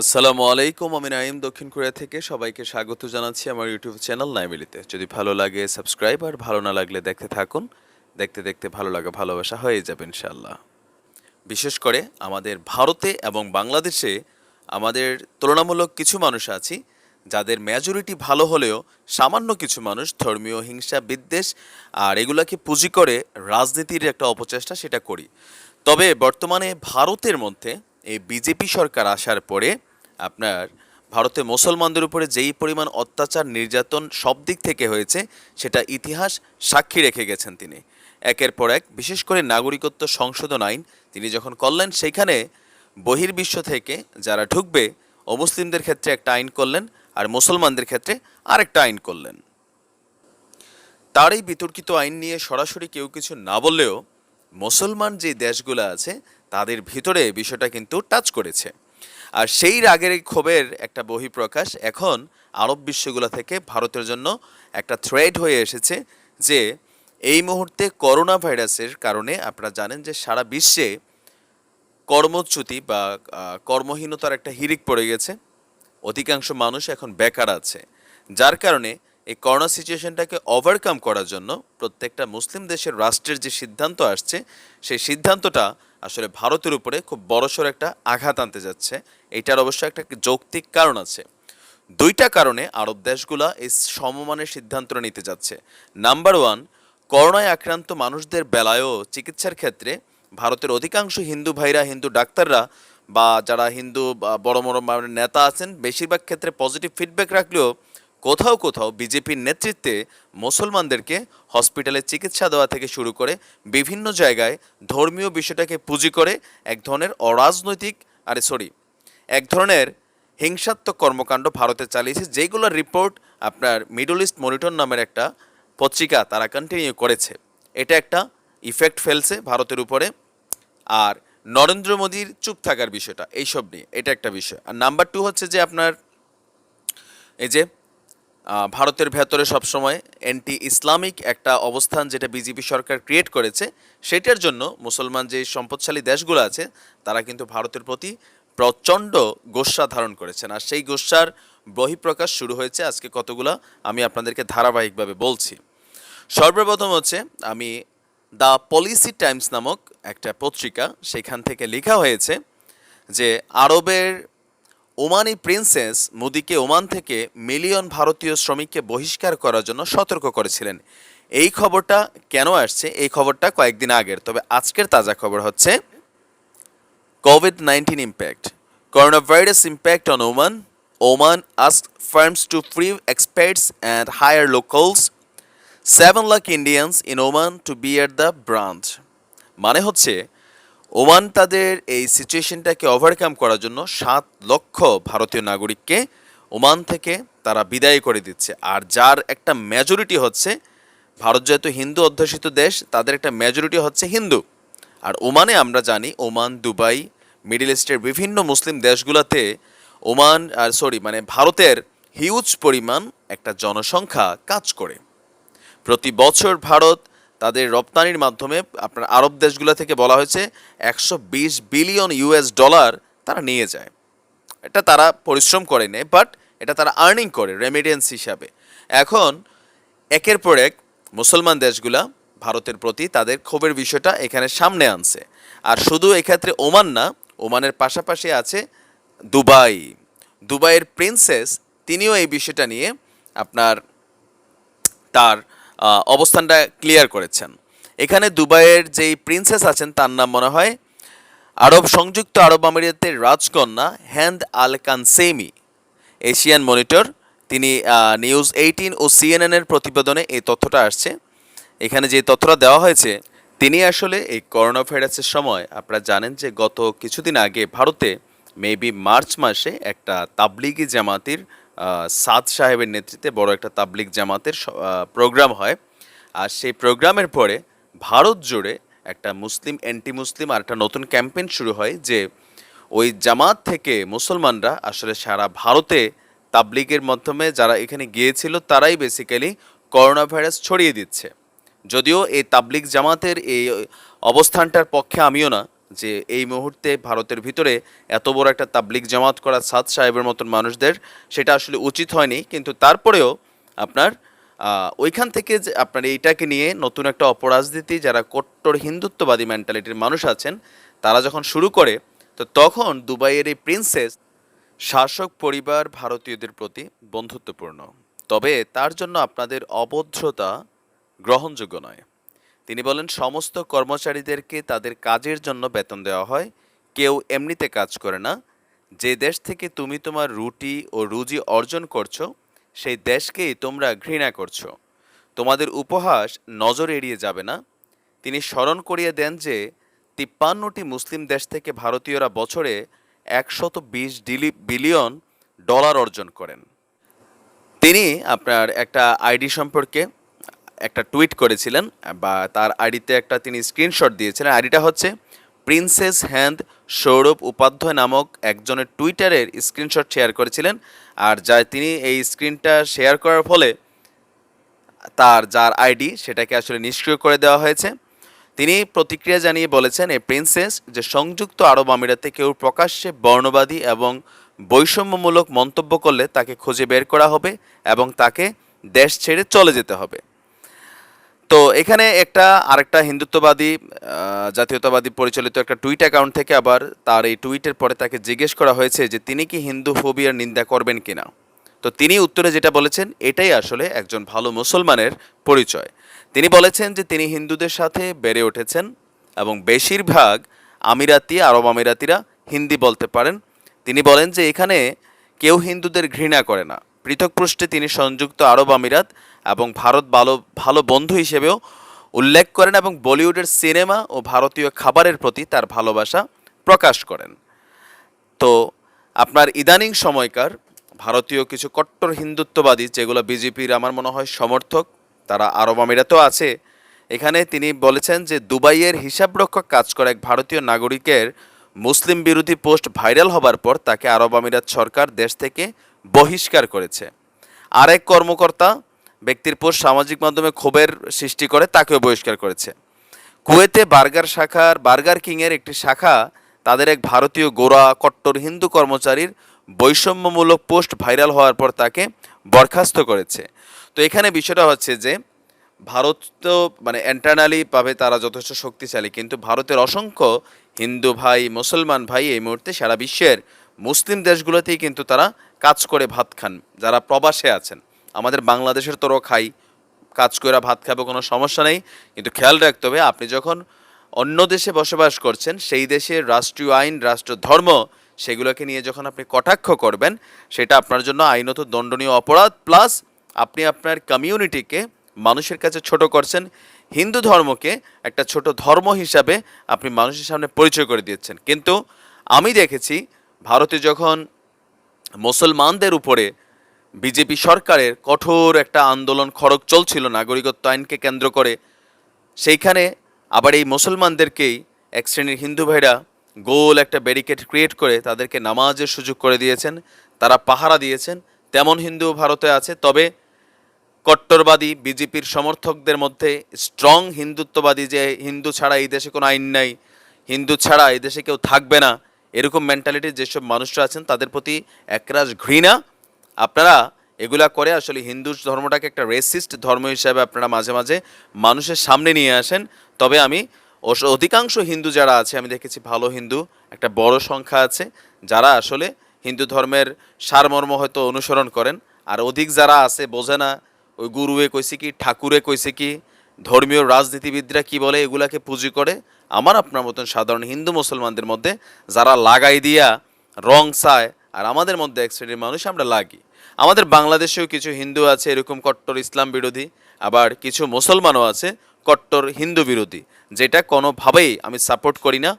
আসসালামু আলাইকুম, আমি নাইম দক্ষিণ কোরিয়া থেকে সবাইকে স্বাগত জানাচ্ছি আমার ইউটিউব চ্যানেল নাইমিলিতে। যদি ভালো লাগে সাবস্ক্রাইব আর ভালো না লাগলে দেখতে থাকুন। দেখতে দেখতে ভালো লাগা ভালোবাসা হয়ে যাবে ইনশাল্লাহ বিশেষ করে আমাদের ভারতে এবং বাংলাদেশে আমাদের তুলনামূলক কিছু মানুষ আছি, যাদের মেজরিটি ভালো হলেও সামান্য কিছু মানুষ ধর্মীয়, হিংসা, বিদ্বেষ আর এগুলাকে পুঁজি করে রাজনীতির একটা অপচেষ্টা সেটা করি। তবে বর্তমানে ভারতের মধ্যে এই বিজেপি সরকার আসার পরে আপনার ভারতে মুসলমানদের উপরে যেই পরিমাণ অত্যাচার, নির্যাতন সব দিক থেকে হয়েছে, সেটা ইতিহাস সাক্ষী রেখে গেছেন তিনি। একের পর এক, বিশেষ করে নাগরিকত্ব সংশোধন আইন, তিনি যখন করলেন সেইখানে বহির্বিশ্ব থেকে যারা ঢুকবে, অমুসলিমদের ক্ষেত্রে একটা আইন করলেন আর মুসলমানদের ক্ষেত্রে আরেকটা আইন করলেন। তার এই বিতর্কিত আইন নিয়ে সরাসরি কেউ কিছু না বললেও মুসলমান যে দেশগুলো আছে, তাদের ভিতরে বিষয়টা কিন্তু টাচ করেছে। আর সেই রাগের এই ক্ষোভের একটা বহিঃপ্রকাশ এখন আরব বিশ্বগুলো থেকে ভারতের জন্য একটা থ্রেড হয়ে এসেছে যে এই মুহূর্তে করোনা ভাইরাসের কারণে আপনারা জানেন যে সারা বিশ্বে কর্মচ্যুতি বা কর্মহীনতার একটা হিরিক পড়ে গেছে। অধিকাংশ মানুষ এখন বেকার আছে। যার কারণে এই করোনা সিচুয়েশনটাকে ওভারকাম করার জন্য প্রত্যেকটা মুসলিম দেশের রাষ্ট্রের যে সিদ্ধান্ত আসছে, সেই সিদ্ধান্তটা আসলে ভারতের উপরে খুব বড়সড় একটা আঘাত আনতে যাচ্ছে। এটার অবশ্য একটা যৌক্তিক কারণ আছে। দুইটা কারণে আরব দেশগুলা এই সমমানের সিদ্ধান্ত নিতে যাচ্ছে। নাম্বার ওয়ান করোনায় আক্রান্ত মানুষদের বেলায়ও চিকিৎসার ক্ষেত্রে ভারতের অধিকাংশ হিন্দু ভাইরা, হিন্দু ডাক্তাররা বা যারা হিন্দু বড় বড় নেতা আছেন, বেশিরভাগ ক্ষেত্রে পজিটিভ ফিডব্যাক রাখলেও কোথাও কোথাও বিজেপির নেতৃত্বে মুসলমানদেরকে হসপিটালে চিকিৎসা দেওয়া থেকে শুরু করে বিভিন্ন জায়গায় ধর্মীয় বিষয়টাকে পুঁজি করে এক ধরনের অরাজনৈতিক, আরে সরি এক ধরনের হিংসাত্মক কর্মকাণ্ড ভারতে চালিয়েছে যেগুলোর রিপোর্ট আপনার মিডল ইস্ট মনিটর নামের একটা পত্রিকা তারা কন্টিনিউ করেছে। এটা একটা ইফেক্ট ফেলছে ভারতের উপরে। আর নরেন্দ্র মোদীর চুপ থাকার বিষয়টা, এইসব নিয়ে, এটা একটা বিষয়। আর নাম্বার টু হচ্ছে যে আপনার এই যে ভারতের ভেতরে সবসময় অ্যান্টি ইসলামিক একটা অবস্থান যেটা বিজেপি সরকার ক্রিয়েট করেছে, সেটার জন্য মুসলমান যে সম্পদশালী দেশগুলো আছে, তারা কিন্তু ভারতের প্রতি প্রচণ্ড গোস্বা ধারণ করেছেন। আর সেই গোস্বার বহিঃপ্রকাশ শুরু হয়েছে আজকে কতগুলো, আমি আপনাদেরকে ধারাবাহিকভাবে বলছি। সর্বপ্রথম হচ্ছে, আমি দ্য পলিসি টাইমস নামক একটা পত্রিকা, সেখান থেকে লেখা হয়েছে যে, আরবের ওমানি প্রিন্সেস মোদিকে ওমান থেকে মিলিয়ন ভারতীয় শ্রমিককে বহিষ্কার করার জন্য সতর্ক করেছিলেন। এই খবরটা কেন আসছে? এই খবরটা কয়েকদিন আগের। তবে আজকের তাজা খবর হচ্ছে COVID nineteen impact coronavirus impact on Oman Oman asked firms to free expats and hire locals. 7 lakh Indians in Oman to bear the branch মানে হচ্ছে ওমান তাদের এই সিচুয়েশনটাকে ওভারকাম করার জন্য সাত লক্ষ ভারতীয় নাগরিককে ওমান থেকে তারা বিদায় করে দিচ্ছে। আর যার একটা মেজরিটি হচ্ছে, ভারত যেহেতু হিন্দু অধ্যুষিত দেশ, তাদের একটা মেজরিটি হচ্ছে হিন্দু। আর ওমানে আমরা জানি, ওমান, দুবাই, মিডল ইস্টের বিভিন্ন মুসলিম দেশগুলোতে ওমান, আর সরি মানে ভারতের হিউজ পরিমাণ একটা জনসংখ্যা কাজ করে। প্রতি বছর ভারত তাদের রপ্তানির মাধ্যমে আপনার আরব দেশগুলো থেকে বলা হয়েছে একশো বিশ বিলিয়ন ইউএস ডলার তারা নিয়ে যায়। এটা তারা পরিশ্রম করে নেয় বাট এটা তারা আর্নিং করে রেমিডেন্স হিসাবে। এখন একের পর এক মুসলমান দেশগুলা ভারতের প্রতি তাদের ক্ষোভের বিষয়টা এখানে সামনে আনছে। আর শুধু এক্ষেত্রে ওমান না, ওমানের পাশাপাশি আছে দুবাই। দুবাইয়ের প্রিন্সেস তিনিও এই বিষয়টা নিয়ে আপনার তার অবস্থানটা ক্লিয়ার করেছেন। এখানে দুবাইয়ের যেই প্রিন্সেস আছেন, তার নাম মনে হয় আরব সংযুক্ত আরব আমিরাতের রাজকন্যা Hend Al Qassemi Asian monitor. তিনি নিউজ এইটিন ও সিএনএন এর প্রতিবেদনে এই তথ্যটা আসছে। এখানে যে তথ্যটা দেওয়া হয়েছে, তিনি আসলে এই করোনা ভাইরাসের সময়, আপনারা জানেন যে গত কিছুদিন আগে ভারতে মেবি মার্চ মাসে একটা তাবলিগি জামাতির সাদ সাহেবের নেতৃত্বে বড় একটা তাবলিগ জামাতের প্রোগ্রাম হয়। আর সেই প্রোগ্রামের পরে ভারত জুড়ে একটা মুসলিম অ্যান্টি মুসলিম আর একটা নতুন ক্যাম্পেইন শুরু হয় যে ওই জামাত থেকে মুসলমানরা আসলে সারা ভারতে তাবলিগের মাধ্যমে যারা এখানে গিয়েছিল তারাই বেসিক্যালি করোনা ভাইরাস ছড়িয়ে দিচ্ছে। যদিও এই তাবলিগ জামাতের এই অবস্থানটার পক্ষে আমিও না যে এই মুহূর্তে ভারতের ভিতরে এত বড় একটা তাবলিক জামাত করা সাদ সাহেবের মতন মানুষদের সেটা আসলে উচিত হয়নি, কিন্তু তারপরেও আপনার ওইখান থেকে যে আপনার এইটাকে নিয়ে নতুন একটা অপরাজনীতি, যারা কট্টর হিন্দুত্ববাদী মেন্টালিটির মানুষ আছেন, তারা যখন শুরু করে, তো তখন দুবাইয়ের এই প্রিন্সেস শাসক পরিবার ভারতীয়দের প্রতি বন্ধুত্বপূর্ণ। তবে তার জন্য আপনাদের অভদ্রতা গ্রহণযোগ্য নয়। তিনি বলেন, সমস্ত কর্মচারীদেরকে তাদের কাজের জন্য বেতন দেওয়া হয়। কেউ এমনিতে কাজ করে না। যে দেশ থেকে তুমি তোমার রুটি ও রুজি অর্জন করছ, সেই দেশকেই তোমরা ঘৃণা করছ। তোমাদের উপহাস নজর এড়িয়ে যাবে না। তিনি স্মরণ করিয়ে দেন যে, তিপ্পান্নটি মুসলিম দেশ থেকে ভারতীয়রা বছরে একশত বিশ ডিলি বিলিয়ন ডলার অর্জন করেন। তিনি আপনার একটা আইডি সম্পর্কে একটা টুইট করেছিলেন, বা তার আইডিতে একটা তিনি স্ক্রিনশট দিয়েছিলেন। আইডিটা হচ্ছে, প্রিন্সেস হ্যান্ড সৌরভ উপাধ্যায় নামক একজনের টুইটারের স্ক্রিনশট শেয়ার করেছিলেন। আর যা তিনি এই স্ক্রিনটা শেয়ার করার ফলে তার যার আইডি সেটাকে আসলে নিষ্ক্রিয় করে দেওয়া হয়েছে। তিনি প্রতিক্রিয়া জানিয়ে বলেছেন এই প্রিন্সেস যে সংযুক্ত আরব আমিরাতে কেউ প্রকাশ্যে বর্ণবাদী এবং বৈষম্যমূলক মন্তব্য করলে তাকে খুঁজে বের করা হবে এবং তাকে দেশ ছেড়ে চলে যেতে হবে। তো এখানে একটা, আরেকটা হিন্দুত্ববাদী জাতীয়তাবাদী পরিচালিত একটা টুইট অ্যাকাউন্ট থেকে আবার তার এই টুইটের পরে তাকে জিজ্ঞেস করা হয়েছে যে তিনি কি হিন্দু ফোবিয়ার নিন্দা করবেন কিনা? তো তিনি উত্তরে যেটা বলেছেন, এটাই আসলে একজন ভালো মুসলমানের পরিচয়। তিনি বলেছেন যে তিনি হিন্দুদের সাথে বেড়ে উঠেছেন এবং বেশিরভাগ আমিরাতি, আরব আমিরাতিরা হিন্দি বলতে পারেন। তিনি বলেন যে এখানে কেউ হিন্দুদের ঘৃণা করে না। পৃথক পৃষ্ঠে তিনি সংযুক্ত আরব আমিরাত এবং ভারত ভালো ভালো বন্ধু হিসেবেও উল্লেখ করেন এবং বলিউডের সিনেমা ও ভারতীয় খাবারের প্রতি তার ভালোবাসা প্রকাশ করেন। তো আপনার ইদানিং সময়কার ভারতীয় কিছু কট্টর হিন্দুত্ববাদী, যেগুলো বিজেপির আমার মনে হয় সমর্থক, তারা আরব আমিরাতেও আছে। এখানে তিনি বলেছেন যে দুবাইয়ের হিসাবরক্ষক কাজ করা এক ভারতীয় নাগরিকের মুসলিম বিরোধী পোস্ট ভাইরাল হবার পর তাকে আরব আমিরাত সরকার দেশ থেকে বহিষ্কার করেছে। আরেক কর্মকর্তা ব্যক্তির পোস্ট সামাজিক মাধ্যমে ক্ষোভের সৃষ্টি করে, তাকেও বহিষ্কার করেছে। কুয়েতে বার্গার শাখার, বার্গার কিংয়ের একটি শাখা, তাদের এক ভারতীয় গোড়া কট্টর হিন্দু কর্মচারীর বৈষম্যমূলক পোস্ট ভাইরাল হওয়ার পর তাকে বরখাস্ত করেছে। তো এখানে বিষয়টা হচ্ছে যে, ভারত তো মানে ইন্টারনালি ভাবে তারা যথেষ্ট শক্তিশালী, কিন্তু ভারতের অসংখ্য হিন্দু ভাই, মুসলমান ভাই এই মুহূর্তে সারা বিশ্বের মুসলিম দেশগুলোতেই কিন্তু তারা কাজ করে ভাত খান, যারা প্রবাসে আছেন। আমাদের বাংলাদেশের তোরও খাই, কাজ করে ভাত খাবে কোনো সমস্যা নেই, কিন্তু খেয়াল রাখতে হবে আপনি যখন অন্য দেশে বসবাস করছেন, সেই দেশের রাষ্ট্রীয় আইন রাষ্ট্র ধর্ম, সেগুলোকে নিয়ে যখন আপনি কটাক্ষ করবেন, সেটা আপনার জন্য আইনত দণ্ডনীয় অপরাধ, প্লাস আপনি আপনার কমিউনিটিকে মানুষের কাছে ছোট করছেন, হিন্দু ধর্মকে একটা ছোট ধর্ম হিসাবে আপনি মানুষের সামনে পরিচয় করে দিচ্ছেন। কিন্তু আমি দেখেছি, ভারতে যখন মুসলমানদের উপরে বিজেপি সরকারের কঠোর একটা আন্দোলন খড়গ চলছিল নাগরিকত্ব আইনকে কেন্দ্র করে। সেইখানে আবার এই মুসলমানদেরকেই এক শ্রেণির হিন্দু ভাইরা গোল একটা ব্যারিকেড ক্রিয়েট করে তাদেরকে নামাজের সুযোগ করে দিয়েছেন। তারা পাহারা দিয়েছেন, তেমন হিন্দু ভারতে আছে, তবে কট্টরবাদী বিজেপির সমর্থকদের মধ্যে স্ট্রং হিন্দুত্ববাদী যে হিন্দু ছাড়া এই দেশে কোনো আইন নাই, হিন্দু ছাড়া এই দেশে কেউ থাকবে না, এরকম মেন্টালিটির যেসব মানুষরা আছেন তাদের প্রতি একরাশ ঘৃণা। আপনারা এগুলা করে আসলে হিন্দু ধর্মটাকে একটা রেসিস্ট ধর্ম হিসাবে আপনারা মাঝে মাঝে মানুষের সামনে নিয়ে আসেন। তবে আমি অধিকাংশ হিন্দু যারা আছে, আমি দেখেছি ভালো হিন্দু, একটা বড় সংখ্যা আছে, যারা আসলে হিন্দু ধর্মের সারমর্ম হয়তো অনুসরণ করেন। আর অধিক যারা আছে, বোঝে না, ওই গুরুয়ে কইছে কি, ঠাকুরে কইছে কি, ধর্মীয় রাজনীতিবিদরা কি বলে, এগুলাকে পুঁজি করে আমার আপনার মতন সাধারণ হিন্দু মুসলমানদের মধ্যে যারা লাগাই দিয়া রং চায়, আর আমাদের মধ্যে এক শ্রেণির মানুষ আমরা লাগি। আমাদের বাংলাদেশেও কিছু হিন্দু আছে, এরকম কট্টর ইসলাম বিরোধী, আবার কিছু মুসলমানও আছে কট্টর হিন্দু বিরোধী। যেটা কোনোভাবেই আমি সাপোর্ট করি না।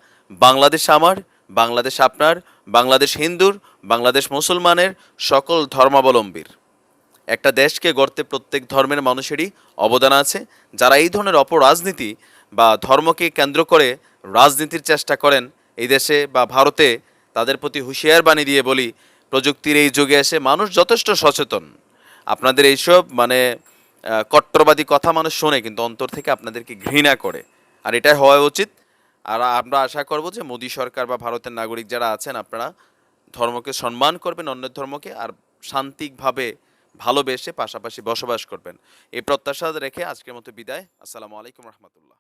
বাংলাদেশ আমার, বাংলাদেশ আপনার, বাংলাদেশ হিন্দুর, বাংলাদেশ মুসলমানের সকল ধর্মাবলম্বীর। একটা দেশকে গড়তে প্রত্যেক ধর্মের মানুষেরই অবদান আছে। যারা এই ধরনের অপরাজনীতি বা ধর্মকে কেন্দ্র করে রাজনীতির চেষ্টা করেন এই দেশে বা ভারতে, তাদের প্রতি হুঁশিয়ার বাণী দিয়ে বলি প্রযুক্তির এই যুগে এসে মানুষ যথেষ্ট সচেতন। আপনাদের এইসব মানে কট্টরবাদী কথা মানুষ শোনে, কিন্তু অন্তর থেকে আপনাদেরকে ঘৃণা করে। আর এটাই হওয়া উচিত। আর আমরা আশা করব যে মোদী সরকার বা ভারতের নাগরিক যারা আছেন, আপনারা ধর্মকে সম্মান করবেন অন্য ধর্মকে, আর শান্তিকভাবে ভালোবেসে পাশাপাশি বসবাস করবেন। এই প্রত্যাশা রেখে আজকের মতো বিদায়। আসসালামু আলাইকুম রহমতুল্লাহ।